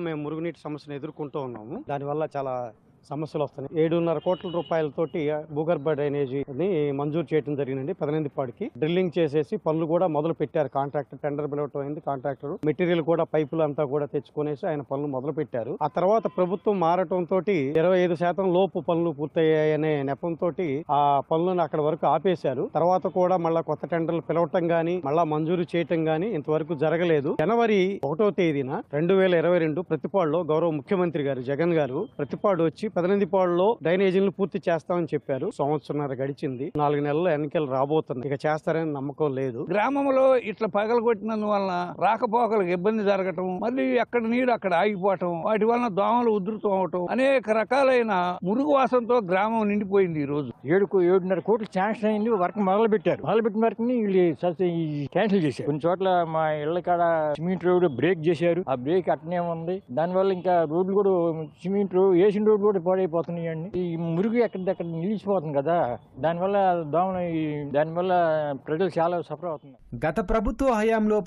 మేము మురుగునీటి సమస్యను ఎదుర్కొంటూ ఉన్నాము. దానివల్ల చాలా సమస్యలు వస్తున్నాయి. ఏడున్నర కోట్ల రూపాయలతోటి భూగర్భ డ్రైనేజీని మంజూరు చేయడం జరిగిందండి పదనందిపాడికి. డ్రిల్లింగ్ చేసేసి పనులు కూడా మొదలు పెట్టారు. కాంట్రాక్టర్ టెండర్ పిలవటం అయింది. కాంట్రాక్టర్ మెటీరియల్ కూడా పైపులు అంతా కూడా తెచ్చుకునేసి ఆయన పనులు మొదలు పెట్టారు. ఆ తర్వాత ప్రభుత్వం మారటం తోటి ఇరవై ఐదు శాతం లోపు పనులు పూర్తయ్యాయనే నెపంతో ఆ పనులను అక్కడ వరకు ఆపేశారు. తర్వాత కూడా మళ్ళా కొత్త టెండర్లు పిలవటం గానీ మళ్ళా మంజూరు చేయటం గానీ ఇంతవరకు జరగలేదు. జనవరి ఒకటో తేదీన రెండు వేల ఇరవై రెండు ప్రతిపాడులో గౌరవ ముఖ్యమంత్రి గారు జగన్ గారు ప్రతిపాడు వచ్చి పదనందిపాడులో డ్రైనేజీలను పూర్తి చేస్తామని చెప్పారు. సంవత్సరంన్నర గడిచింది. నాలుగు నెలల్లో ఎన్నికలు రాబోతుంది ఇక చేస్తారని నమ్మకం లేదు. గ్రామంలో ఇట్లా పగలగొట్టినందువలన రాకపోకలకు ఇబ్బంది జరగటం మళ్ళీ ఎక్కడ నీరు అక్కడ ఆగిపోవటం వాటి వలన దోమలు ఉధృతం అవటం అనేక రకాలైన మురుగు వాసనతో గ్రామం నిండిపోయింది ఈ రోజు. ఏడు కో- ఏడున్నర కోట్లు శాంక్షన్ అయింది వర్క్ మొదలు పెట్టారు మొదలు పెట్టిన వర్క్ని క్యాన్సిల్ చేశారు. కొన్ని చోట్ల మా ఇళ్ళ కాడ సిమెంట్ రోడ్ బ్రేక్ చేశారు. ఆ బ్రేక్ అట్నే ఉంది. దానివల్ల ఇంకా రోడ్లు కూడా సిమెంట్ రోడ్ వేసిన రోడ్లు కూడా పాడైపోతున్నాయండి ఈ మురుగు ఎక్కడిదక్కడ నిలిచిపోతుంది కదా దానివల్ల దోమలు దానివల్ల ప్రజలు చాలా సఫర్ అవుతున్నారు. గత ప్రభుత్వ హయాంలో